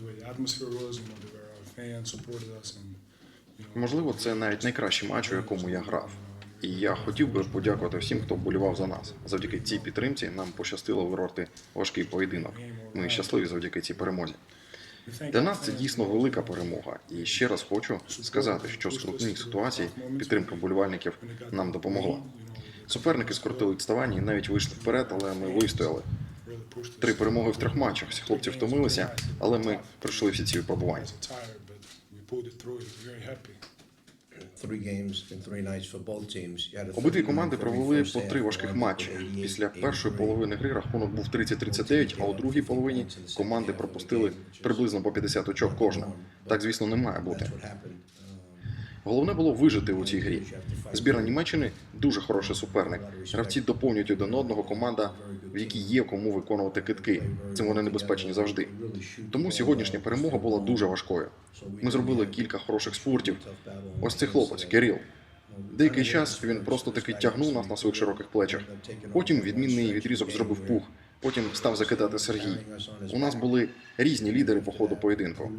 the way the atmosphere was. Можливо, це навіть найкращий матч, у якому я грав. І я хотів би подякувати всім, хто вболівав за нас. Завдяки цій підтримці нам пощастило вирорти важкий поєдинок. Ми щасливі завдяки цій перемозі. Для нас це дійсно велика перемога. І ще раз хочу сказати, що в скрутній ситуації підтримка вболівальників нам допомогла. Суперники скоротили відставання і навіть вийшли вперед, але ми вистояли. Три перемоги в трьох матчах. Всі хлопці втомилися, але ми пройшли всі ці випробування. Обидві команди провели по три важких матчі. Після першої половини гри рахунок був 30-39, а у другій половині команди пропустили приблизно по 50 очок кожна. Так, звісно, не має бути. Головне було вижити у цій грі. Збірна Німеччини дуже хороший суперник. Гравці доповнюють один одного. Команда, в якій є кому виконувати китки. Цим вони небезпечні завжди. Тому сьогоднішня перемога була дуже важкою. Ми зробили кілька хороших спортів. Ось цей хлопець Кирил. Деякий час він просто таки тягнув нас на своїх широких плечах. Потім відмінний відрізок зробив пух. Потім став закидати Сергій. У нас були різні лідери по ходу поєдинку.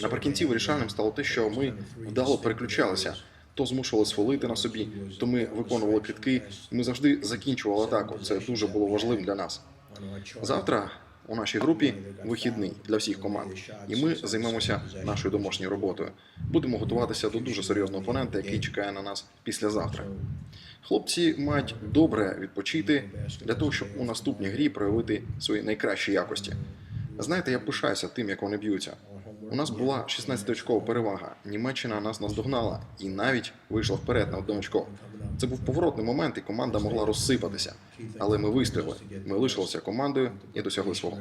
Наприкінці вирішальним стало те, що ми вдало переключалися. То змушували свалити на собі, то ми виконували китки. Ми завжди закінчували атаку. Це дуже було важливим для нас. Завтра у нашій групі вихідний для всіх команд, і ми займемося нашою домашньою роботою. Будемо готуватися до дуже серйозного опонента, який чекає на нас післязавтра. Хлопці мають добре відпочити для того, щоб у наступній грі проявити свої найкращі якості. Знаєте, я пишаюся тим, як вони б'ються. У нас була 16-очкова перевага. Німеччина нас наздогнала і навіть вийшла вперед на одне очко. Це був поворотний момент, і команда могла розсипатися. Але ми вистояли. Ми лишилися командою і досягли свого.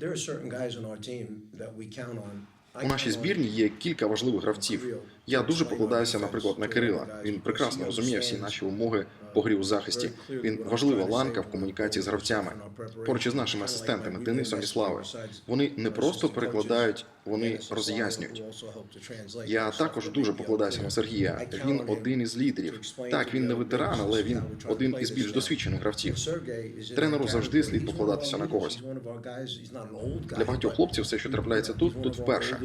Certain guys on our team that we count on. У нашій збірні є кілька важливих гравців. Я дуже покладаюся, наприклад, на Кирила. Він прекрасно розуміє всі наші умови по грі у захисті. Він важлива ланка в комунікації з гравцями. Поруч із нашими асистентами Денисом і Славою. Вони не просто перекладають, вони роз'яснюють. Я також дуже покладаюся на Сергія. Він один із лідерів. Так, він не ветеран, але він один із більш досвідчених гравців. Тренеру завжди слід покладатися на когось. Для багатьох хлопців все, що трапляється тут, тут вперше.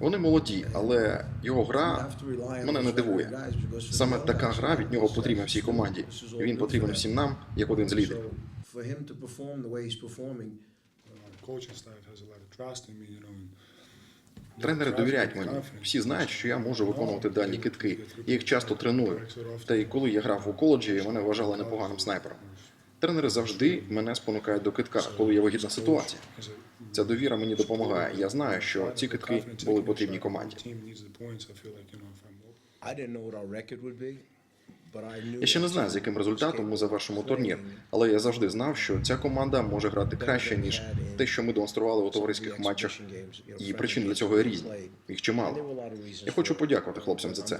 Вони молоді, але його гра мене не дивує. Саме така гра від нього потрібна всій команді. Він потрібен всім нам, як один з лідерів. Тренери довіряють мені. Всі знають, що я можу виконувати дальні китки. Я їх часто треную. Та й коли я грав у коледжі, мене вважали непоганим снайпером. Тренери завжди мене спонукають до китка, коли є вигідна ситуація. Ця довіра мені допомагає. Я знаю, що ці китки були потрібні команді. I didn't know what our record would be, but I knew Я ще не знаю, з яким результатом ми завершимо турнір, але я завжди знав, що ця команда може грати краще ніж те, що ми демонстрували у товариських матчах. І причини для цього є різні. Їх чимало. Я хочу подякувати хлопцям за це.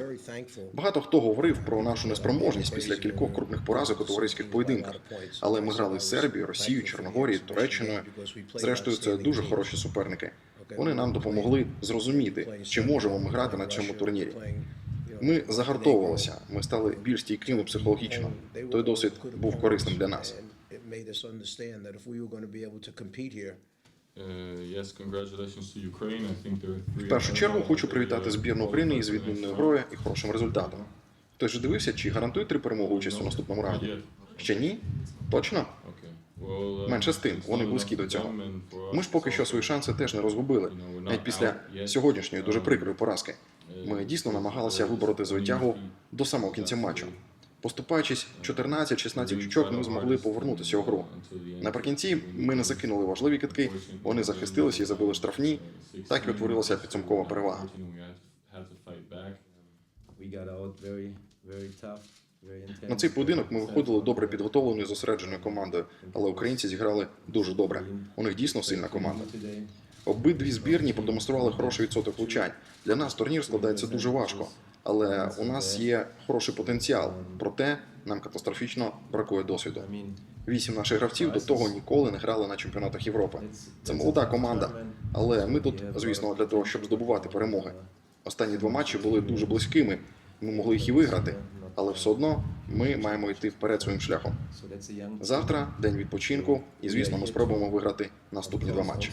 Багато хто говорив про нашу неспроможність після кількох крупних поразок у товариських поєдинках. Але ми грали з Сербією, Росією, Чорногорією, Туреччиною. Зрештою, це дуже хороші суперники. Вони нам допомогли зрозуміти, чи можемо ми грати на цьому турнірі. Ми загартовувалися, ми стали більш стійкими психологічно. Той досвід був корисним для нас. Three. В першу чергу хочу привітати uh, збірну України із відмінною грою і хорошим результатом. Хтось же дивився, чи гарантує три перемоги участь у наступному раунді? Ще ні? Точно? Uh, Менше з тим, вони близькі до цього. Ми ж поки що свої шанси теж не розгубили, навіть після сьогоднішньої дуже прикрої поразки. Ми дійсно намагалися вибороти звитягу до самого кінця матчу. Поступаючись 14-16 очок, ми змогли повернутися у гру. Наприкінці ми не закинули важливі китки, вони захистилися і забили штрафні. Так і утворилася підсумкова перевага. На цей поєдинок ми виходили добре підготовленою, зосередженою командою, але українці зіграли дуже добре. У них дійсно сильна команда. Обидві збірні продемонстрували хороший відсоток влучань. Для нас турнір складається дуже важко, але у нас є хороший потенціал. Проте нам катастрофічно бракує досвіду. Вісім наших гравців до того ніколи не грали на чемпіонатах Європи. Це молода команда, але ми тут, звісно, для того, щоб здобувати перемоги. Останні два матчі були дуже близькими. Ми могли їх і виграти, але все одно ми маємо йти вперед своїм шляхом. Завтра день відпочинку, і звісно, ми спробуємо виграти наступні два матчі.